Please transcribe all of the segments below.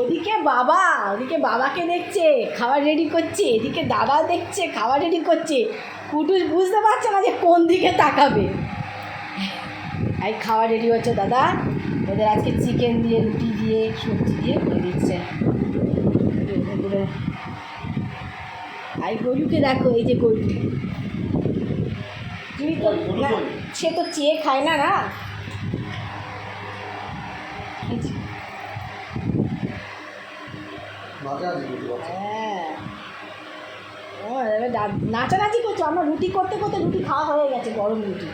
ওদিকে বাবা ওদিকে বাবাকে দেখছে খাবার রেডি করছে এদিকে দাদা দেখছে খাবার রেডি করছে। কুটুস বুঝতে পারছে না যে কোন দিকে তাকাবে। এই খাবার রেডি হচ্ছে দাদা। ওদের আজকে চিকেন দিয়ে রুটি দিয়ে সবজি দিয়ে করে দিচ্ছে। আর গরুকে দেখো এই যে গরু। তুমি তো সে তো চেয়ে খায় না না? হ্যাঁ। ও নাচানাচি করছ? আমার রুটি করতে করতে রুটি খাওয়া হয়ে গেছে গরম রুটি।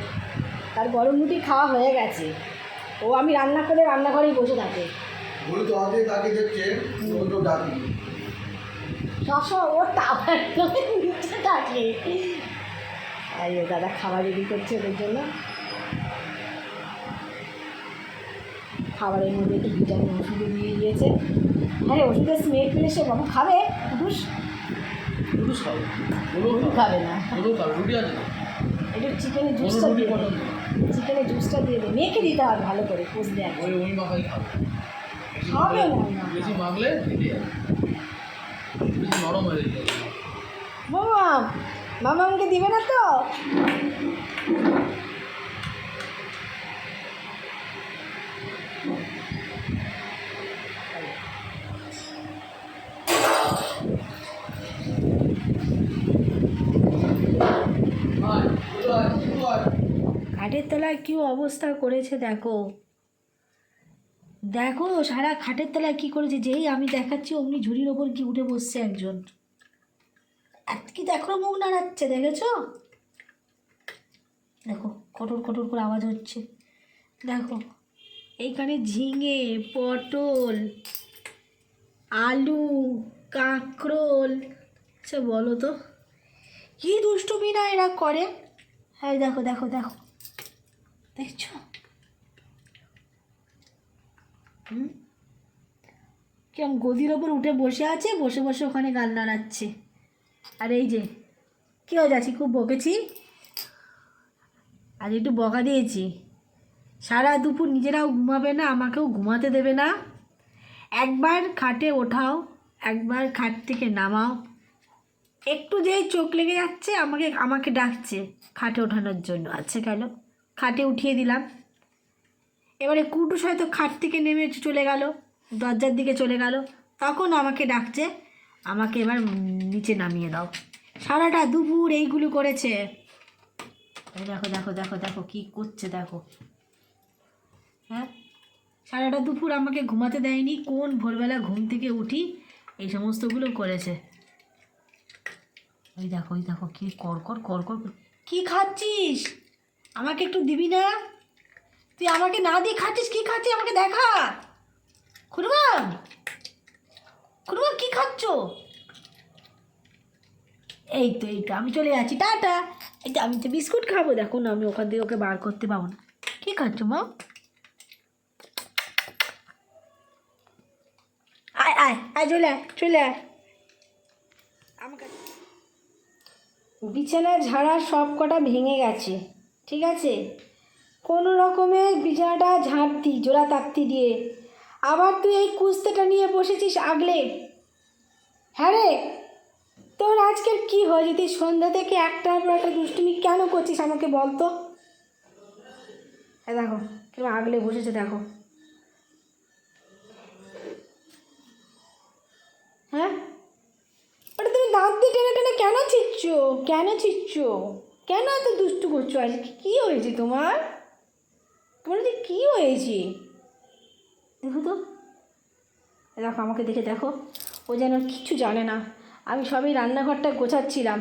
তার গরম রুটি খাওয়া হয়ে গেছে। ও আমি রান্না করে রান্নাঘরেই বসে থাকে। সবসময় ওর টাওয়ার নিচে থাকে। আর ও দাদা খাবার রেডি করছে ওদের জন্য। খাবারের মধ্যে একটু ভিটামিন ওষুধও দিয়ে দিয়েছে। আরে ওষুধের স্মেল পেলে সে বাবু খাবে? দুষ গরু খাবে। খাবে। না। রুটি আছে একটু চিকেনের জুসটা দিয়ে চিকেনের জুসটা দিয়ে দে। মেখে দিতে হবে ভালো করে ওই মাখাই খাবে। খাবে মাখলে- না। বেশি বেশি নরম হয়ে যাবে মামা মামা আমাকে দিবে না তো? খাটের তলায় কি অবস্থা করেছে দেখো। দেখো, সারা খাটের তলায় কি করেছে? যেই আমি দেখাচ্ছি, অমনি ঝুড়ির ওপর কি উঠে বসছে একজন। কি দেখো মুখ নাড়াচ্ছে, দেখেছ? দেখো কটর কটর করে আওয়াজ হচ্ছে। দেখো, এইখানে ঝিঙে, পটল, আলু, কাঁকরোল। আচ্ছা বলো তো, কি দুষ্টুমি না এরা করে? হ্যাঁ দেখো দেখো দেখো। দেখছ? কিরম গদির ওপর উঠে বসে আছে, বসে বসে ওখানে গাল নাড়াচ্ছে। আর এই যে, কী হয়ে যাচ্ছি? খুব বকেছি? আজ একটু বকা দিয়েছি। সারা দুপুর নিজেরাও ঘুমাবে না, আমাকেও ঘুমাতে দেবে না। একবার খাটে ওঠাও, একবার খাট থেকে নামাও। একটু যেই চোখ লেগে যাচ্ছে, আমাকে আমাকে ডাকছে খাটে ওঠানোর জন্য। আচ্ছা গেল, খাটে উঠিয়ে দিলাম। এবারে কুটুস হয়তো খাট থেকে নেমে চলে গেল, দরজার দিকে চলে গেল। তখন আমাকে ডাকছে, আমাকে এবার নিচে নামিয়ে দাও। সারাটা দুপুর এইগুলো করেছে। দেখো দেখো দেখো দেখো, কি করছে, দেখো। হ্যাঁ? সারাটা দুপুর আমাকে ঘুমাতে দেয়নি, কোন ভোরবেলা ঘুম থেকে উঠি, এই সমস্তগুলো করেছে। ওই দেখো ওই দেখো, কি কর কর কর কি খাচ্ছিস? আমাকে একটু দিবি না? তুই আমাকে না দিয়ে খাচ্ছিস, কি খাচ্ছিস? আমাকে দেখা। খুরবাম খুরবাম কি খাচ্ছ? এই তো এই তো, আমি চলে যাচ্ছি। টাটা। এই তো আমি তো বিস্কুট খাব। দেখো না, আমি ওখান থেকে ওকে বার করতে পাবো না। কি খাচ্ছ, মা? আয় আয় আয়, চলে আয় চলে আয় আমাকে বিছানা ঝাড়া সব কটা ভেঙে গেছে, ঠিক আছে? কোনো রকমে বিছানাটা ঝাড়তি জোড়া তাকতি দিয়ে। আবার তুই এই কুস্তেটা নিয়ে বসেছিস আগলে? হ্যাঁ রে, তোর আজকের কি হয়েছে তুই সন্ধ্যা থেকে একটার পর একটা দুষ্টুমি কেন করছিস আমাকে বল তো? হ্যাঁ দেখো কেউ আগলে বসেছে, দেখো। হ্যাঁ? ওটা তুমি দাঁত দিয়ে টেনে টেনে কেন ছিচ্ছ কেন ছিচ্ছ কেন এত দুষ্টু করছ আজকে কী হয়েছে তোমার? তোমার যে কী হয়েছে? দেখো তো। দেখো, আমাকে দেখে দেখো। ও যেন কিচ্ছু জানে না। আমি সবই রান্নাঘরটা গোছাচ্ছিলাম।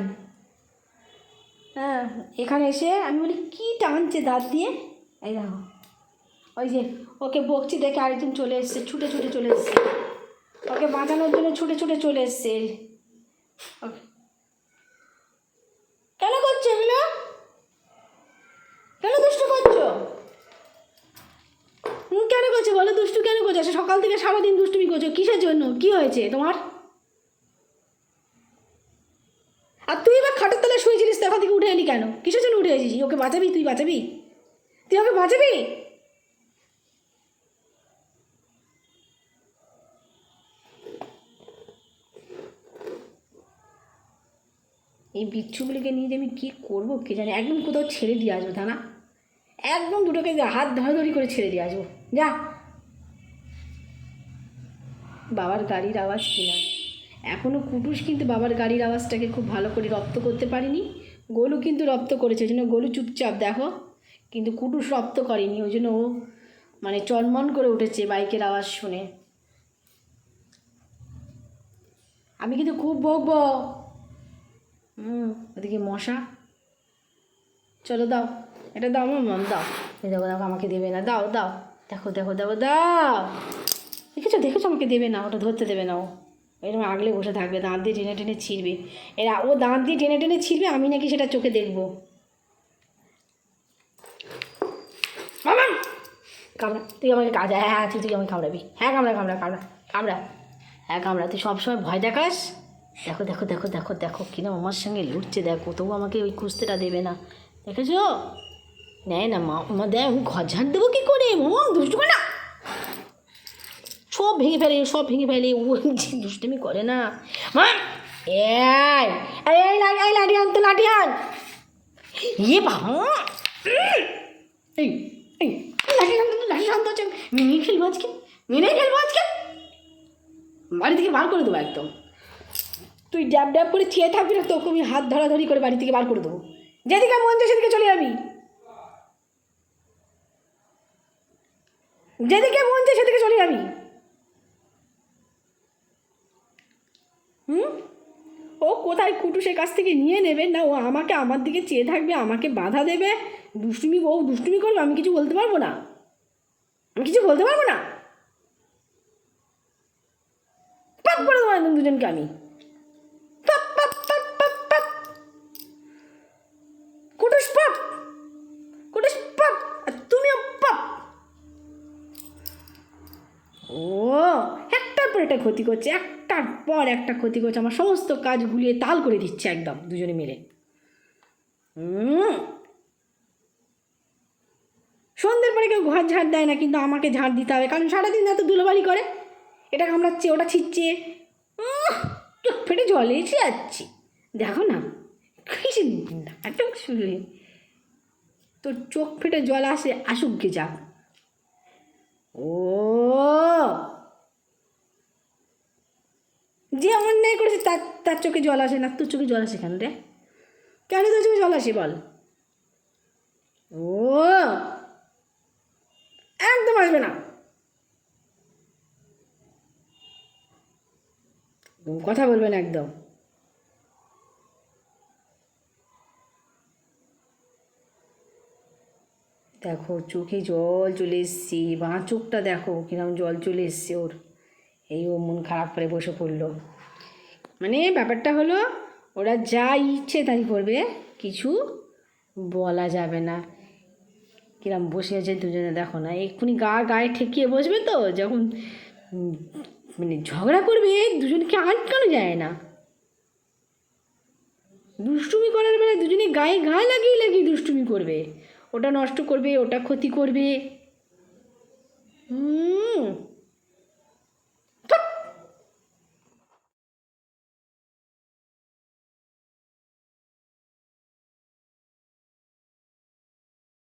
হ্যাঁ এখানে এসে আমি বলি, কী টানছে দাঁত দিয়ে? এই দেখো। ওই যে, ওকে বকছি দেখে আরেকজন চলে এসছে, ছুটে ছুটে চলে এসছে। ওকে বাঁচানোর জন্য ছুটে ছুটে চলে এসছে। কেন করছ এগুলো কেন দুষ্টু করছ? কেন করছ বলো, দুষ্টু কেন করছ? সকাল থেকে সারাদিন দুষ্টুমি করছ, কিসের জন্য? কি হয়েছে তোমার? আর তুই এবার খাটের তলায় শুয়েছিলিস তখন থেকে উঠে এলি কেন? কিসের জন্য উঠে এসেছিস? ওকে বাঁচাবি? তুই বাঁচাবি? তুই ওকে বাঁচাবি? এই বিচ্ছুগুলিকে নিয়ে যে আমি কী করব কে জানি? একদম কোথাও ছেড়ে দিয়ে আসব তা না একদম দুটোকে হাত ধরাধরি করে ছেড়ে দিয়ে আসব। যা। বাবার গাড়ির আওয়াজ কিনা? এখনও কুটুস কিন্তু বাবার গাড়ির আওয়াজটাকে খুব ভালো করে রপ্ত করতে পারিনি। গোলু কিন্তু রপ্ত করেছে, ওই জন্য গোলু চুপচাপ, দেখো। কিন্তু কুটুস রপ্ত করেনি, ওই জন্য ও মানে চনমন করে উঠেছে বাইকের আওয়াজ শুনে। আমি কিন্তু খুব বকবো হুম ওদিকে মশা। চলো দাও, এটা দাও মাম দাও। এই দেখো দেখো, আমাকে দেবে না। দাও দাও। দেখো দেখো দেখো, দাও। দেখেছ দেখেছ, আমাকে দেবে না, ওটা ধরতে দেবে না ও। এরকম আগলে বসে থাকবে, দাঁত দিয়ে টেনে টেনে ছিঁড়বে। এরা, ও দাঁত দিয়ে টেনে টেনে ছিঁড়বে, আমি নাকি সেটা চোখে দেখব। কামড়া, তুই আমাকে কাজ হ্যাঁ হ্যাঁ তুই তুই আমাকে কামড়াবি। হ্যাঁ কামড়া কামড়া কামড়া কামড়া। হ্যাঁ কামড়া, তুই সবসময় ভয় দেখাস। দেখো দেখো দেখো দেখো দেখো কিনা আমার সঙ্গে লুটছে, দেখো, তবু আমাকে ওই কুস্তেটা দেবে না। দেখেছ? নেয় না, মা মা, দেয় ঘর ঝাড় দেবো কী করে? মামা দুষ্টু না। সব ভেঙে ফেলে, সব ভেঙে ফেলে, ও দুষ্টুমি করে না। মা, এই এই লাঠি আন তো লাঠি আন। ইয়ে বাবা লাঠি লাঠি মিনি খেলব আজকে, মিনি খেলব আজকে। বাড়ি থেকে বার করে দেবো একদম। তুই ড্যাব ড্যাব করে চেয়ে থাকবি না, তোকে আমি হাত ধরাধরি করে বাড়ি থেকে বার করে দেবো। যেদিকে মন চায় সেদিকে চলে যাবি। যেদিকে মন চায় সেদিকে চলে যাবি। হুম? ও কোথায় কুটুসের কাছ থেকে নিয়ে নেবে? না, ও আমাকে আমার দিকে চেয়ে থাকবে, আমাকে বাধা দেবে। দুষ্টুমি, ও দুষ্টুমি করবে, আমি কিছু বলতে পারব না। আমি কিছু বলতে পারব না। দুজনকে আমি। ও একটার পর একটা ক্ষতি করছে একটার পর একটা ক্ষতি করছে আমার সমস্ত কাজ গুলিয়ে তাল করে দিচ্ছে একদম দুজনে মিলে। সন্ধ্যের পরে কেউ ঘর ঝাড় দেয় না কিন্তু আমাকে ঝাড় দিতে হবে কারণ সারাদিন এত ধুলোবালি করে এটা কামড়াচ্ছে ওটা উহ, চোখ ফেটে জলে এসে যাচ্ছি। দেখো না কিছু নাটক তোর চোখ ফেটে জল আসে আসুক গে যাক ও যে অন্যায় করেছে, তার তার চোখে জল আসে না, তোর চোখে জল আসে কেন রে? কেন তোর চোখে জল আসে বল? ও, একদম আসবে না। কথা বলবেন একদম। দেখো, চোখে জল চলে এসছে, বাঁ চোখটা দেখো কীরকম জল চলে এসছে ওর। এই ও মন খারাপ করে বসে পড়ল। মানে ব্যাপারটা হলো, ওরা যা ইচ্ছে তাই করবে, কিছু বলা যাবে না। কিরম বসে আছে দুজনে, দেখো না, এক্ষুনি গা গায়ে ঠেকিয়ে বসবে তো, যখন মানে ঝগড়া করবে, দুজনকে আটকানো যায় না। দুষ্টুমি করার বেলায় দুজনে গায়ে গা লাগিয়ে লাগিয়ে দুষ্টুমি করবে। ওটা নষ্ট করবে, ওটা ক্ষতি করবে। হুম।